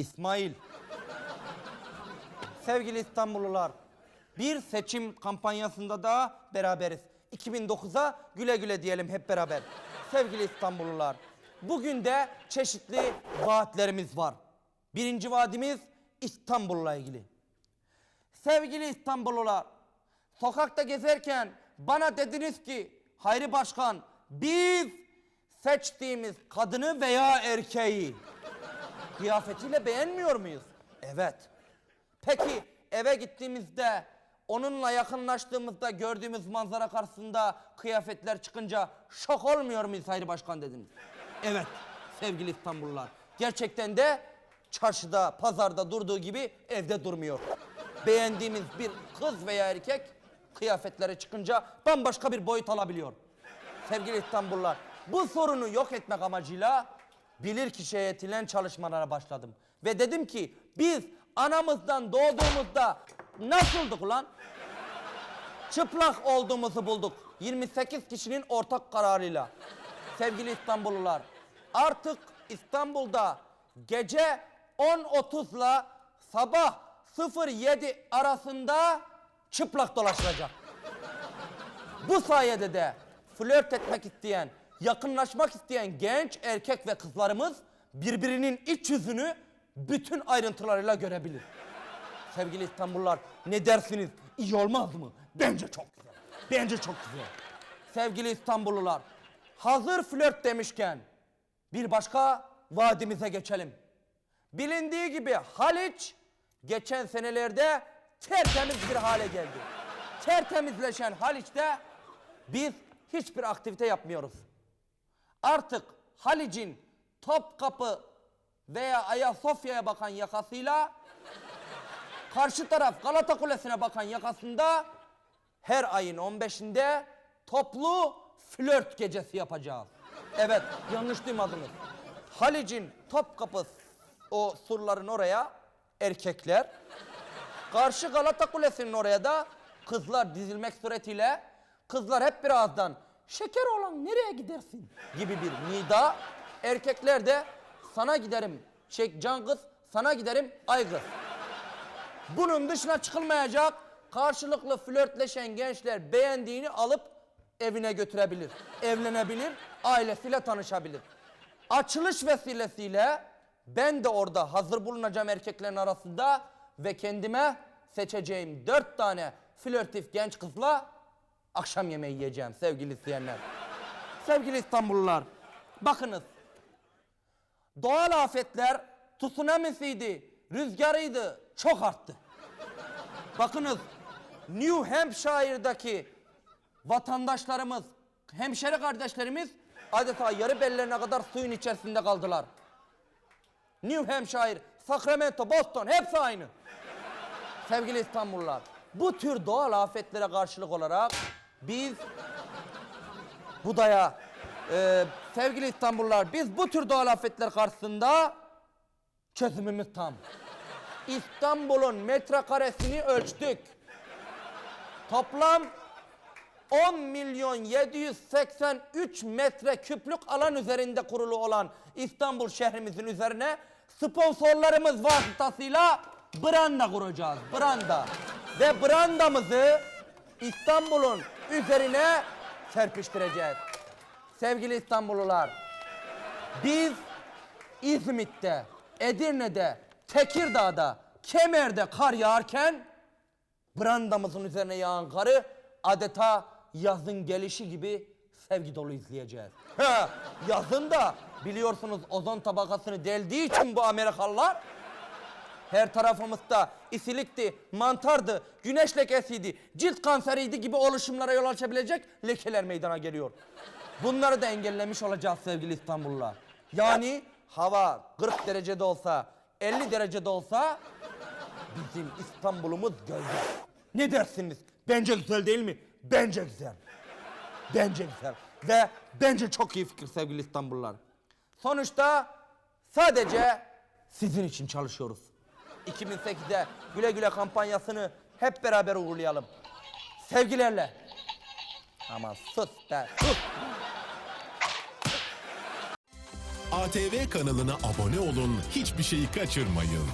İsmail. Sevgili İstanbullular, bir seçim kampanyasında da beraberiz. 2009'a güle güle diyelim hep beraber. Sevgili İstanbullular, bugün de çeşitli vaatlerimiz var. Birinci vaadimiz İstanbul'la ilgili. Sevgili İstanbullular, sokakta gezerken bana dediniz ki Hayri Başkan biz seçtiğimiz kadını veya erkeği kıyafetiyle beğenmiyor muyuz? Evet. Peki eve gittiğimizde onunla yakınlaştığımızda gördüğümüz manzara karşısında kıyafetler çıkınca şok olmuyor muyuz Hayri Başkan dediniz? Evet sevgili İstanbullular. Gerçekten de çarşıda, pazarda durduğu gibi evde durmuyor. Beğendiğimiz bir kız veya erkek kıyafetlere çıkınca bambaşka bir boyut alabiliyor. Sevgili İstanbullular, bu sorunu yok etmek amacıyla bilir kişi heyetiyle çalışmalara başladım. Ve dedim ki biz anamızdan doğduğumuzda nasıldık ulan? Çıplak olduğumuzu bulduk. 28 kişinin ortak kararıyla. Sevgili İstanbullular, artık İstanbul'da gece 10.30 ile sabah 07 arasında çıplak dolaşılacak. Bu sayede de flört etmek isteyen, yakınlaşmak isteyen genç erkek ve kızlarımız birbirinin iç yüzünü bütün ayrıntılarıyla görebilir. Sevgili İstanbullular ne dersiniz? İyi olmaz mı? Bence çok güzel. Bence çok güzel. Sevgili İstanbullular, hazır flört demişken bir başka vaadimize geçelim. Bilindiği gibi Haliç geçen senelerde tertemiz bir hale geldi. Tertemizleşen Haliç'te biz hiçbir aktivite yapmıyoruz. Artık Halic'in Topkapı veya Ayasofya'ya bakan yakasıyla karşı taraf Galata Kulesi'ne bakan yakasında her ayın 15'inde toplu flört gecesi yapacağız. Evet, yanlış duymadınız. Halic'in Topkapı o surların oraya erkekler, karşı Galata Kulesi'nin oraya da kızlar dizilmek suretiyle kızlar hep bir ağızdan şeker olan nereye gidersin gibi bir nida. Erkekler de sana giderim şek can kız sana giderim ay kız. Bunun dışına çıkılmayacak karşılıklı flörtleşen gençler beğendiğini alıp evine götürebilir. Evlenebilir, ailesiyle tanışabilir. Açılış vesilesiyle ben de orada hazır bulunacağım erkeklerin arasında ve kendime seçeceğim dört tane flörtif genç kızla akşam yemeği yiyeceğim sevgili izleyenler. sevgili İstanbullular, bakınız doğal afetler tsunamisiydi, rüzgarıydı, çok arttı. Bakınız New Hampshire'daki vatandaşlarımız, hemşeri kardeşlerimiz adeta yarı bellerine kadar suyun içerisinde kaldılar. New Hampshire, Sacramento, Boston hepsi aynı. Sevgili İstanbullular, bu tür doğal afetlere karşılık olarak biz Budaya, e, sevgili İstanbullular, biz bu tür doğal afetler karşısında çözümümüz tam. İstanbul'un metrekaresini ölçtük. Toplam 10 milyon 783 metre küplük alan üzerinde kurulu olan İstanbul şehrimizin üzerine sponsorlarımız vasıtasıyla branda kuracağız. Branda. Ve brandamızı İstanbul'un üzerine serpiştireceğiz. Sevgili İstanbullular, biz İzmit'te, Edirne'de, Tekirdağ'da, Kemer'de kar yağarken brandamızın üzerine yağan karı adeta yazın gelişi gibi sevgi dolu izleyeceğiz. Ha, yazın da biliyorsunuz ozon tabakasını deldiği için bu Amerikalılar her tarafımızda isilikti, mantardı, güneş lekesiydi, cilt kanseriydi gibi oluşumlara yol açabilecek lekeler meydana geliyor. Bunları da engellemiş olacağız sevgili İstanbullular. Yani hava 40 derecede olsa, 50 derecede olsa bizim İstanbul'umuz güzel. Ne dersiniz? Bence güzel değil mi? Bence güzel. Bence güzel. Ve bence çok iyi fikir sevgili İstanbullular. Sonuçta sadece sizin için çalışıyoruz. 2008'de güle güle kampanyasını hep beraber uğurlayalım. Sevgilerle. Aman sus be sus. ATV kanalına abone olun, hiçbir şeyi kaçırmayın.